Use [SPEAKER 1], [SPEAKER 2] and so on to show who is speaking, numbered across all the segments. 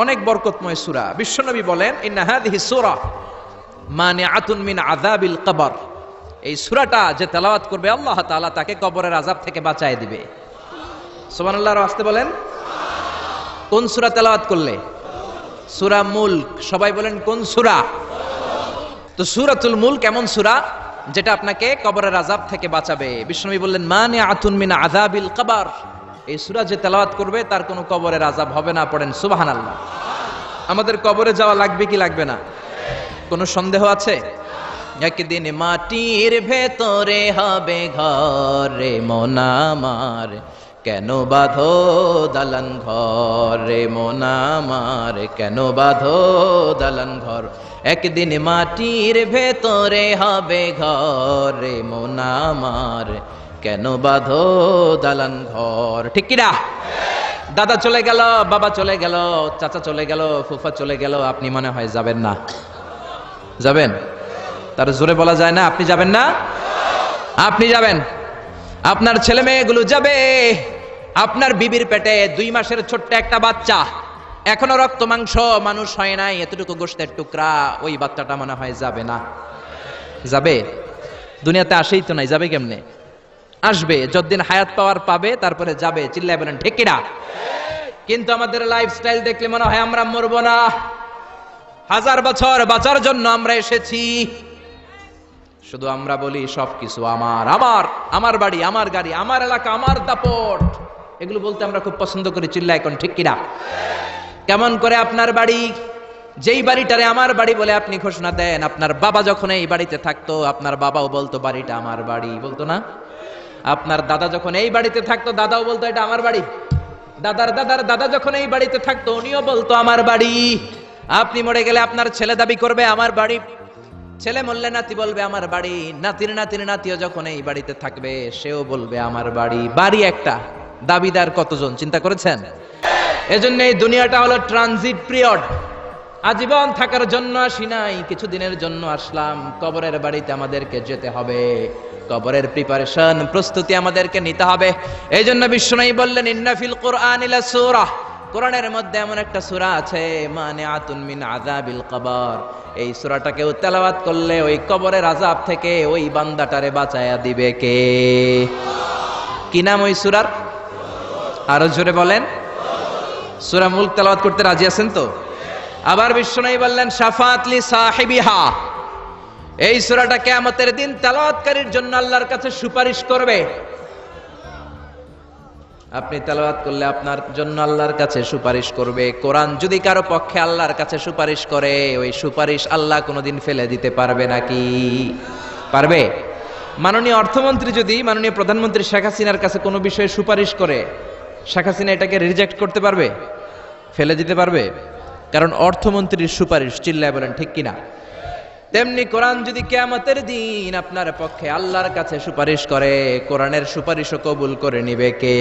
[SPEAKER 1] অনেক বরকতময় সূরা। বিশ্বনবী বলেন, ইন্না হাদিহি সূরা মানে আতুন মিন আযাবিল কবর। এই সূরাটা যে তেলাওয়াত করবে, আল্লাহ তাআলা তাকে কবরের আযাব থেকে বাঁচায় দিবে। সুবহানাল্লাহর আসতে বলেন? কোন সুরা তেলাওয়াত করলে? সুরা মুলক। সবাই বলেন, কোন সুরা? তো সূরাতুল মুলক কেমন সুরা যেটা আপনাকে কবরের আযাব থেকে বাঁচাবে। বিষ্ণুবী বললেন মানে আতুন মিন আযাবিল কবর। এই সুরা যে তেলাওয়াত করবে, তার কোনো কবরের আযাব হবে না, পড়েন সুবহানাল্লাহ। আমাদের কবরে যাওয়া লাগবে কি লাগবে না? কোনো সন্দেহ আছে? একদিন মাটির ভেতরে হবে ঘরে মোনামার কেন বাঁধো দালান ঘরে মোনামার কেন বাঁধো দালান ঘর? একদিন মাটির ভেতরে হবে ঘরে মোনামার কেন বাঁধো দালান ঘর? ঠিক কিনা? দাদা চলে গেল, বাবা চলে গেল, চাচা চলে গেল, ফুফা চলে গেল, আপনি মনে হয় যাবেন না। যাবেন? তার জোরে বলা যায় না, আপনি যাবেন না? আপনি যাবেন। আপনার ছেলে মেয়েগুলো যাবে। আপনার বিবির পেটে দুই মাসের ছোট্ট একটা বাচ্চা। এখনও রক্ত মাংস মানুষ হয় নাই, এতটুকু গোষ্ঠের টুকরা, ওই বাচ্চাটা মনে হয় যাবে না। যাবে? দুনিয়াতে আসেই তো নাই, যাবে কেমনে? আসবে, যতদিন হায়াত পাওয়ার পাবে, তারপরে যাবে। চিল্লায় বলেন ঠিকিরা কিন্তু আমাদের লাইফস্টাইল দেখলে মনে হয় আমরা মরবো না। হাজার বছর বাঁচার জন্য আমরা এসেছি। শুধু আমরা বলি, সবকিছু আমার আমার আমার বাড়ি, আমার গাড়ি, আমার এলাকা, আমার দাপট। এগুলো বলতে আমরা খুব পছন্দ করি চিল্লা এখন, ঠিক কিনা? কেমন করে আপনার বাড়ি? যেই বাড়িটারে আমার বাড়ি বলে আপনি ঘোষণা দেন, আপনার বাবা যখন এই বাড়িতে থাকতো, আপনার বাবাও বলতো, বাড়িটা আমার বাড়ি। বলতো না? আপনার দাদা যখন এই বাড়িতে থাকতো, দাদাও বলতো, এটা আমার বাড়ি। দাদার দাদার দাদা যখন এই বাড়িতে থাকতো, উনিও বলতো, আমার বাড়ি। আপনি মরে গেলে আপনার ছেলে দাবি করবে, আমার বাড়ি। ছেলে মরলে নাতি বলবে, আমার বাড়ি। নাতির নাতির নাতিও যখন এই বাড়িতে থাকবে, সেও বলবে, আমার বাড়ি। বাড়ি একটা, দাবিদার কতজন, চিন্তা করেছেন? এজন্য এই দুনিয়াটা হলো ট্রানজিট পিরিয়ড আজীবন থাকার জন্য আসি নাই, কিছুদিনের জন্য আসলাম। কবরের বাড়িতে আমাদেরকে যেতে হবে। কবরের প্রিপারেশন প্রস্তুতি আমাদেরকে নিতে হবে। এই জন্য বিষ্ণু বললেন ইন্নাফিল কোরআন সূরা। কোরআনের মধ্যে এমন একটা সূরা আছে মানে আতুন মিন আযাবিল কবর। এই সূরাটাকে তেলাওয়াত করলে ওই কবরের আযাব থেকে ওই বান্দাটারে বাঁচায়া দিবে কে? কি নাম ওই সূরার? আরও জোরে বলেন। সূরা মুলক তেলাওয়াত করতে রাজি আছেন তো? আবার বিশ্বনাই বললেন শাফাতলি সাহিবিহা। এই সূরাটা কিয়ামতের দিন তেলাওয়াতকারীর জন্য আল্লাহর কাছে সুপারিশ করবে। আপনি তেলাওয়াত করলে আপনার জন্য আল্লাহর কাছে সুপারিশ করবে। কোরআন যদি কারও পক্ষে আল্লাহর কাছে সুপারিশ করে, ওই সুপারিশ আল্লাহ কোনোদিন ফেলে দিতে পারবে নাকি? পারবে? মাননীয় অর্থমন্ত্রী যদি, মাননীয় প্রধানমন্ত্রী শেখ হাসিনার কাছে কোনো বিষয়ে সুপারিশ করে, শেখ হাসিনা এটাকে রিজেক্ট করতে পারবে? ফেলে দিতে পারবে? কারণ অর্থমন্ত্রীর সুপারিশ চিল্লায় বলেন, ঠিক কিনা? তেমনি কোরআন যদি কেয়ামতের দিন আপনার পক্ষে আল্লাহর কাছে সুপারিশ করে, কোরআনের সুপারিশও কবুল করে নিবে কে?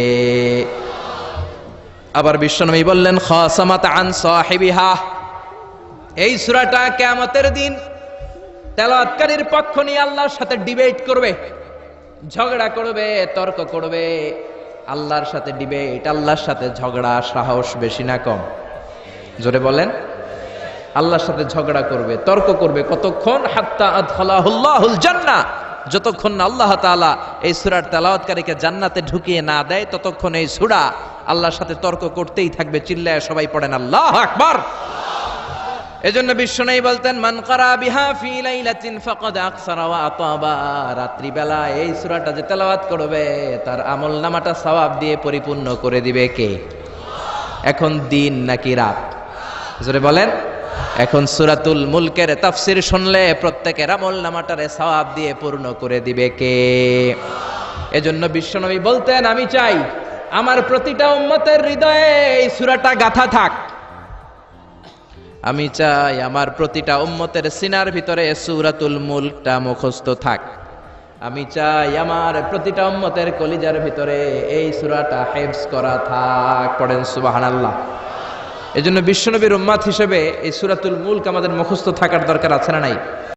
[SPEAKER 1] আবার বিশ্বনবী বললেন আন এই সূরাটা কেয়ামতের দিন তেলাওয়াতকারীর পক্ষ নিয়ে আল্লাহর সাথে ডিবেট করবে, ঝগড়া করবে, তর্ক করবে। আল্লাহর সাথে ডিবেট, আল্লাহর সাথে ঝগড়া, সাহস বেশি না কম। জোরে বলেন। আল্লাহর সাথে ঝগড়া করবে, তর্ক করবে কতক্ষণ? হাত্তা আদখালাহুল্লাহুল জান্নাহ। যতক্ষণ না আল্লাহ তাআলা এই সূরার তেলাওয়াতকারীকে জান্নাতে ঢুকিয়ে না দেয়, ততক্ষণ এই সূরা আল্লাহর সাথে তর্ক করতেই থাকবে চিল্লায় সবাই পড়েন, আল্লাহু আকবার! এজন্য বিশ্বনবী বলতেন, মান কারা বিহা ফি লাইলাতিন ফাকাদ আকসারা ওয়া আতাবা। রাত্রিবেলা এই সূরাটা যে তেলাওয়াত করবে, তার আমল নামাটা সওয়াব দিয়ে পরিপূর্ণ করে দিবে কে? এখন দিন নাকি রাত? জোরে বলেন? এখন সুরাতুল মুলকের তাফসির শুনলে প্রত্যেকের আমল নামাটারে সওয়াব দিয়ে পূর্ণ করে দিবে কে? এজন্য বিশ্বনবী বলতেন, আমি চাই আমার প্রতিটা উম্মতের হৃদয়ে এই সুরাটা গাথা থাক। আমি চাই আমার প্রতিটা উম্মতের সিনার ভিতরে সুরাতুল মুলকটা মুখস্থ থাক। আমি চাই আমার প্রতিটা উম্মতের কলিজার ভিতরে এই সুরাটা হেফজ করা থাক। পড়েন সুবহানাল্লাহ। এজন্য বিশ্বনবীর উম্মাদ হিসেবে এই সুরাতুল মুলক আমাদের মুখস্থ থাকার দরকার আছে না নাই?